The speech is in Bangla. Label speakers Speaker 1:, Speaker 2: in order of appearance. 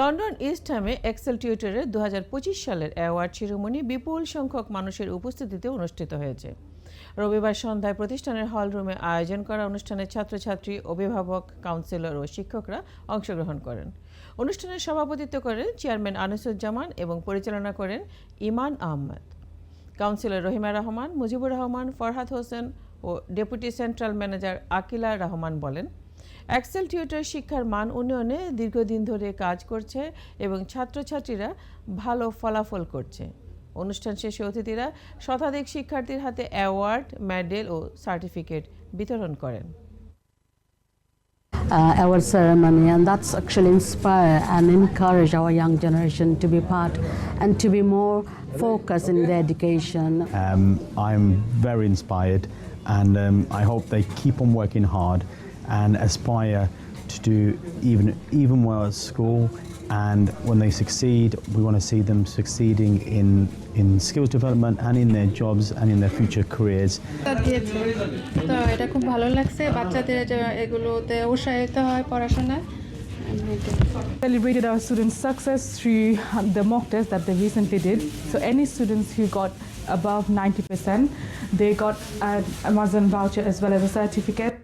Speaker 1: লন্ডন ইস্ট হ্যামে এক্সেল টিউটরের দু সালের অ্যাওয়ার্ড শিরোমণি বিপুল সংখ্যক মানুষের উপস্থিতিতে অনুষ্ঠিত হয়েছে। রবিবার সন্ধ্যায় প্রতিষ্ঠানের হল রুমে আয়োজন করা অনুষ্ঠানে ছাত্রছাত্রী, অভিভাবক, কাউন্সিলর ও শিক্ষকরা অংশগ্রহণ করেন। অনুষ্ঠানের সভাপতিত্ব করেন চেয়ারম্যান আনিসুজ্জামান এবং পরিচালনা করেন ইমান আহমেদ। কাউন্সিলর রহিমা রহমান, মুজিবুর রহমান, ফরহাদ হোসেন ও deputy central manager Akila Rahman বলেন এক্সেল টিউটর শিক্ষার মান উন্নয়নে দীর্ঘদিন ধরে কাজ করছে এবং ছাত্রছাত্রীরা ভালো ফলাফল করছে অনুষ্ঠান শেষে অতিথিরা শতাধিক শিক্ষার্থীর হাতে অ্যাওয়ার্ড মেডেল ও সার্টিফিকেট বিতরণ করেন
Speaker 2: uh, our ceremony, and that's actually inspire and encourage our young generation to be part and to be more focused in their education.
Speaker 3: Um, I'm very inspired, and um, I hope they keep on working hard and aspire to do even even well at school. And when they succeed, we want to see them succeeding in in skills development and in their jobs and in their future careers.
Speaker 4: তা দিয়েছে তো এটা খুব ভালো লাগছে বাচ্চাদের যে এগুলোতে উৎসাহিত হয় পড়াশোনায়
Speaker 5: celebrated our students' success through the mock test that they recently did. So any students who got above 90%, they got an Amazon voucher as well as a certificate.